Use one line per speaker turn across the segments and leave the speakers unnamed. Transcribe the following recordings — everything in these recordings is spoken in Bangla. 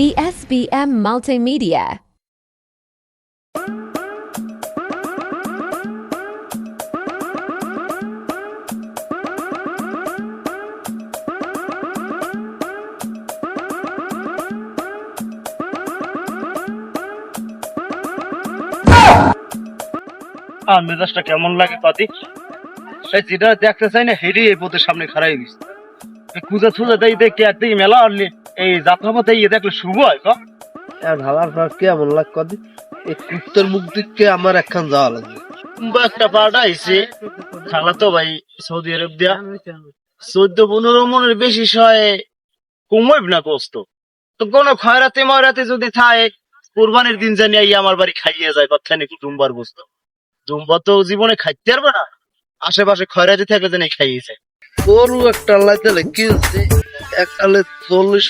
the SBM Multimedia.
আর মেজাজটা কেমন লাগে, পাতি সেই যেটা দেখতে চাই না হেরি এই পথের সামনে খারাই গেছে খুঁজে খুঁজে দেই দেখে আর মেলা আনলি এই যাত্রা পথে ইয়ে দেখলে শুভ হয়
আর ভালার পর কেমন লাগ কদি? এই কুত্তর মুখ দিকে আমার একখান যাওয়া লাগবে।
একটা আইছে খালা তো ভাই সৌদি আরব দিয়া। চোদ্দ পনেরো মনের বেশি সয় কমইব না কষ্ট তো কোন খয়রাতে ময়রাতে যদি থাকে কোরবানির দিন জানি আই আমার বাড়ি খাইয়ে যায় কথা নাকি দুম্বার গোস্ত দুম্বা তো জীবনে খাইতে পারবে না। আশেপাশে খয়রাতে থাকে জানি খাইয়েছে
গরু একটা আল্লাহ দিলে কি হচ্ছে? এককালে চল্লিশ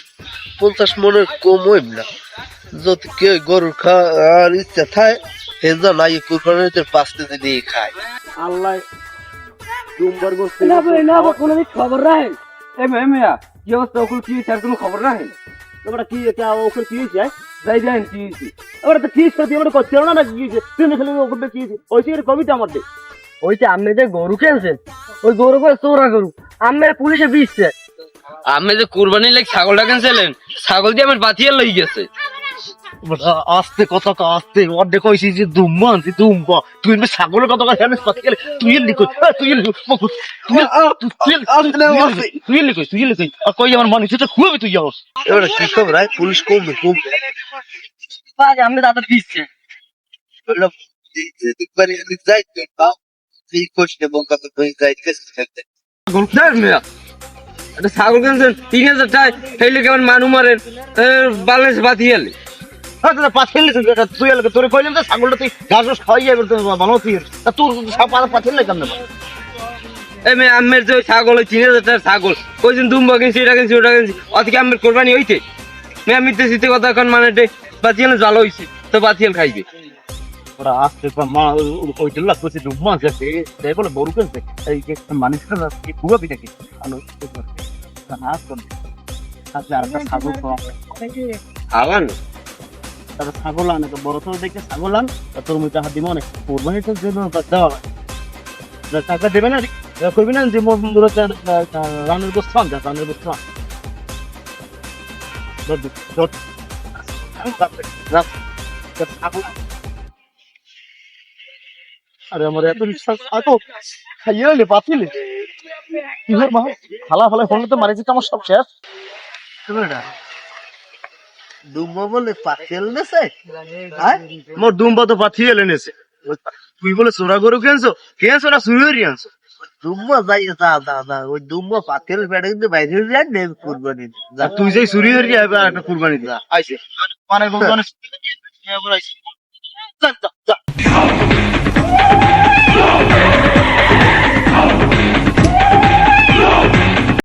পঞ্চাশ মনের কম হইব না। যদি কেউ গরু খাওয়ার ইচ্ছা থাকে সেজন নাই কুরবানিতে পাঁচ কেজি নিয়ে খায়।
আল্লাহ দুম্বার গোস্ত
না ভাই না কোনো খবর রাখেন এই মেয়ে মেয়া কি অবস্থা? ওকুল কি হয়েছে? আর কোনো খবর রাখেন
তোমরা কি এটা কি
যাই যাই কি হয়েছে?
এবার তো ঠিক সাথে আমরা করতে না না কি খালি কি হয়েছে? কবিতা আমার দে
ওইটা আপনি যে গরু কিনছেন ওই গরু করে চোরা গরু। আমার পুলিশে বিচছে।
আপনি যে কুরবানি লাগ ছাগলটা কিনছিলেন ছাগল দিয়ে আমার বাতিয়ে লই গেছে।
আস্তে কথা তো আস্তে। অর্ধেক কইছি যে দুম্বা আনছি দুম্বা তুই এমনি ছাগলের কথা কথা জানিস পাতি গেলে তুই এলি কই তুই এলি তুই এলি- তুই তুই এলি কই তুই এলি কই আর কই আমার মানুষ এটা খুয়াবি তুই যাও
এবার কি খবর হয় পুলিশ কমবে
দাদা
বলল, যে- যেদিক পারি এদিক যাই তুই তো তুই যাইতে
দেখ। মিয়া। একটা ছাগল কিনছেন তিন হাজার টাকা সেই লোক আমার মানু মারেন বাংলাদেশ বাতিয়ে এলি।
হ্যাঁ তোরা তুই এটা তুই এলি তোরে কইলাম যে ছাগলটা তুই ঘাস ঘাস খাওয়াই যাবে তুই বানো তুই তা তোর সব পাথেলি কেমন
এই মেয়ে আমের যে ছাগল ওই তিন হাজার টাকার ছাগল ওই দিন দুম্বা কিনছি এটা কিনছি ওটা কিনছি অতকে আমের কোরবানি হইতে? মেয়ে মিথ্যে সিতে কথা এখন মানে বাতিয়ে ভালো হইছে তো বাতিয়ে খাইবে।
ওরা আসতে মা ওই দিল্লা কইছে দুম্বা আছে তাই বলে বড় কেনছে এই যে মানুষ না কি খুয়াবি নাকি আলো না কোন আচ্ছা আর একটা ছাগল তো
আলান
তারপর ছাগল? আনে তো বড় তো দেখে ছাগল আন তোর মুখে হাত দিব অনেক। কোরবানি তো জন্য দেওয়া টাকা দেবে না করবি না যে মোর রানের গোস্ত আন যা রানের গোস্ত আন। ধর দে, ধর। রাখ, রাখ। তা ছাগল। আরে আমার এত বিশ্বাস এত খাইয়ে পাতিলে কি হর মা খালা ফালা ফোন তো মারিছি আমার সব শেষ?
দুম্বা বলে পাতেল নেছে? হ্যাঁ?
মোর দুম্বা তো পাথি এলে নেছে। তুই বলে চোরা গরু কেনছো? কেনছো না চুরি হয়ে আনছো?
দুম্বা যাই যা যা যা ওই দুম্বা পাতেল বেড়ে কিন্তু বাইরে যান নেই কুরবানি। যা।
তুই যে চুরি হয়ে যাবে আর একটা কুরবানি দা। আইছে। মানে গরু অনেক আইছে। যা, যা।